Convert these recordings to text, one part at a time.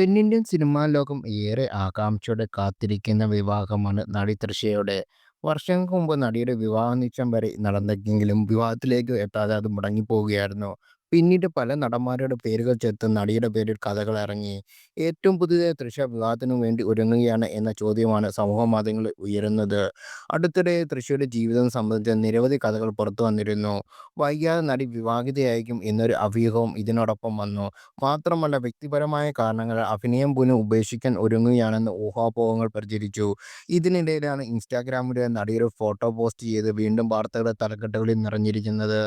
തെന്നിന്ത്യൻ സിനിമാ ലോകം ഏറെ ആകാംക്ഷയോടെ കാത്തിരിക്കുന്ന വിവാഹമാണ് നടി തൃഷയുടെ. വർഷങ്ങൾക്ക് മുമ്പ് നടിയുടെ വിവാഹ നിശ്ചയം വരെ നടന്നെങ്കിലും വിവാഹത്തിലേക്ക് എത്താതെ അത് മുടങ്ങിപ്പോവുകയായിരുന്നു. പിന്നീട് പല നടന്മാരുടെ പേരുകൾ ചേർത്ത് നടിയുടെ പേരിൽ കഥകൾ ഇറങ്ങി. ഏറ്റവും പുതിയ തൃഷ വിവാഹത്തിനു വേണ്ടി ഒരുങ്ങുകയാണ് എന്ന ചോദ്യമാണ് സമൂഹ മാധ്യമങ്ങളിൽ ഉയരുന്നത്. അടുത്തിടെ തൃഷയുടെ ജീവിതം സംബന്ധിച്ച നിരവധി കഥകൾ പുറത്തു വന്നിരുന്നു. വൈകാതെ നടി വിവാഹിതയായേക്കും എന്നൊരു അഭ്യൂഹവും ഇതിനോടൊപ്പം വന്നു. മാത്രമല്ല വ്യക്തിപരമായ കാരണങ്ങൾ അഭിനയം പോലും ഉപേക്ഷിക്കാൻ ഒരുങ്ങുകയാണെന്ന് ഊഹാപോഹങ്ങൾ പ്രചരിച്ചു. ഇതിനിടയിലാണ് ഇൻസ്റ്റാഗ്രാമിലൂടെ നടിയൊരു ഫോട്ടോ പോസ്റ്റ് ചെയ്ത് വീണ്ടും വാർത്തകളുടെ തലക്കെട്ടുകളിൽ നിറഞ്ഞിരിക്കുന്നത്.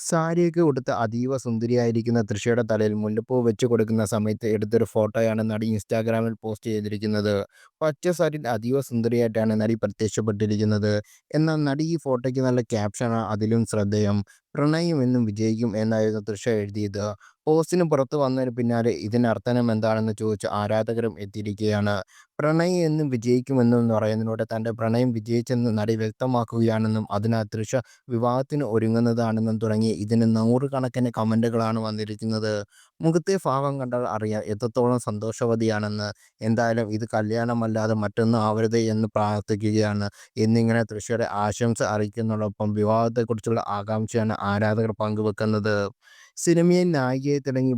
സാരിയൊക്കെ ഉടുത്ത് അതീവ സുന്ദരിയായിരിക്കുന്ന തൃഷയുടെ തലയിൽ മുല്ലപ്പൂ വെച്ച് കൊടുക്കുന്ന സമയത്ത് എടുത്തൊരു ഫോട്ടോയാണ് നടി ഇൻസ്റ്റാഗ്രാമിൽ പോസ്റ്റ് ചെയ്തിരിക്കുന്നത്. പച്ച സാരിയിൽ അതീവ സുന്ദരിയായിട്ടാണ് നടി പ്രത്യക്ഷപ്പെട്ടിരിക്കുന്നത്. എന്നാൽ നടി ഈ ഫോട്ടോയ്ക്ക് നല്ല ക്യാപ്ഷനാണ് അതിലും ശ്രദ്ധേയം. പ്രണയം എന്നും വിജയിക്കും എന്നായിരുന്നു തൃഷ എഴുതിയത്. പോസ്റ്റിന് പുറത്തുവന്നതിന് പിന്നാലെ ഇതിനർത്ഥമെന്താണെന്ന് ചോദിച്ച് ആരാധകരും എത്തിയിരിക്കുകയാണ്. പ്രണയി എന്നും വിജയിക്കുമെന്നും പറയുന്നതിലൂടെ തന്റെ പ്രണയം വിജയിച്ചെന്ന് നടി വ്യക്തമാക്കുകയാണെന്നും അതിനാൽ തൃഷ വിവാഹത്തിന് ഒരുങ്ങുന്നതാണെന്നും തുടങ്ങി ഇതിന് നൂറുകണക്കിന് കമന്റുകളാണ് വന്നിരിക്കുന്നത്. മുഖത്തെ ഭാവം കണ്ടാൽ അറിയാം എത്രത്തോളം സന്തോഷവതിയാണെന്ന്. എന്തായാലും ഇത് കല്യാണമല്ലാതെ മറ്റൊന്നും ആവരുത് എന്ന് പ്രാർത്ഥിക്കുകയാണ് എന്നിങ്ങനെ തൃഷയുടെ ആശംസ അറിയിക്കുന്നതോടൊപ്പം വിവാഹത്തെക്കുറിച്ചുള്ള ആകാംക്ഷയാണ് ആരാധകർ പങ്കുവെക്കുന്നത്. സിനിമയിൽ നായികയായി തുടങ്ങി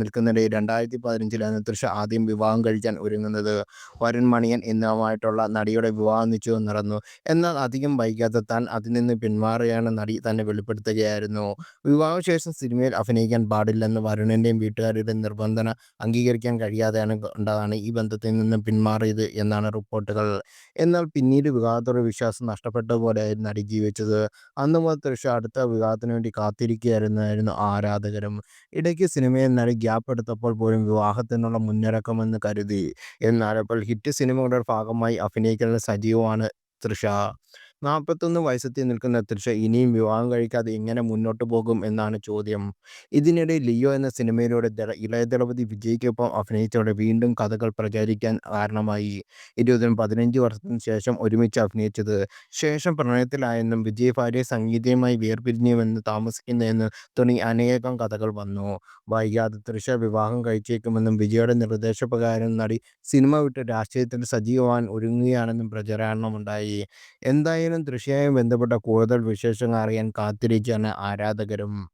നിൽക്കുന്നിടെ രണ്ടായിരത്തി പതിനഞ്ചിലാണ് തൃശ ആദ്യം വിവാഹം കഴിക്കാൻ ഒരുങ്ങുന്നത്. വരുൺ മണിയൻ എന്നുമായിട്ടുള്ള നടിയുടെ വിവാഹം നിശ്ചയം നടന്നു. എന്നാൽ അധികം വൈകാതെ താൻ അതിൽ നിന്ന് പിന്മാറുകയാണ് നടി തന്നെ വെളിപ്പെടുത്തുകയായിരുന്നു. വിവാഹശേഷം സിനിമയിൽ അഭിനയിക്കാൻ പാടില്ലെന്ന് വരുണിന്റെയും വീട്ടുകാരുടെയും നിർബന്ധന അംഗീകരിക്കാൻ കഴിയാതെയാണ് കൊണ്ടാണ് ഈ ബന്ധത്തിൽ നിന്ന് പിന്മാറിയത് എന്നാണ് റിപ്പോർട്ടുകൾ. എന്നാൽ പിന്നീട് വിവാഹത്തോടെ വിശ്വാസം നഷ്ടപ്പെട്ടതുപോലെയായിരുന്നു നടി ജീവിച്ചത്. അന്ന് മുതൽ തൃഷ അടുത്ത വിവാഹത്തിന് വേണ്ടി കാത്തിരിക്കുകയായിരുന്നായിരുന്നു ആരാധകരും. ഇടയ്ക്ക് സിനിമയിൽ നടി ഗ്യാപ്പ് എടുത്തപ്പോൾ പോലും വിവാഹത്തിനുള്ള മുന്നൊരുക്കമെന്ന് കരുതി. എന്നാൽ ഇപ്പോൾ ഹിറ്റ് സിനിമകളുടെ ഭാഗമായി അഭിനയിക്കുന്ന സജീവമാണ് തൃഷ. നാൽപ്പത്തൊന്ന് വയസ്സെത്തി നിൽക്കുന്ന തൃഷ ഇനിയും വിവാഹം കഴിക്കാതെ എങ്ങനെ മുന്നോട്ട് പോകും എന്നാണ് ചോദ്യം. ഇതിനിടെ ലിയോ എന്ന സിനിമയിലൂടെ ഇളയദളപതി വിജയ്ക്കൊപ്പം അഭിനയിച്ചതോടെ വീണ്ടും കഥകൾ പ്രചരിക്കാൻ കാരണമായി. ഇരുപതിനും പതിനഞ്ച് വർഷത്തിന് ശേഷം ഒരുമിച്ച് അഭിനയിച്ചത്. ശേഷം പ്രണയത്തിലായെന്നും വിജയ് ഭാര്യ സംഗീതയുമായി വേർപിരിഞ്ഞുവെന്ന് താമസിക്കുന്നതെന്ന് തുടങ്ങി അനേകം കഥകൾ വന്നു. വൈകാതെ തൃശ വിവാഹം കഴിച്ചേക്കുമെന്നും വിജയുടെ നിർദ്ദേശപ്രകാരം നടി സിനിമ വിട്ട് രാഷ്ട്രീയത്തിൽ സജീവമാൻ ഒരുങ്ങുകയാണെന്നും പ്രചാരണമുണ്ടായി. എന്തായാലും തൃഷയുമായി ബന്ധപ്പെട്ട കൂടുതൽ വിശേഷങ്ങൾ അറിയാൻ കാത്തിരിക്കുകയാണ് ആരാധകരും.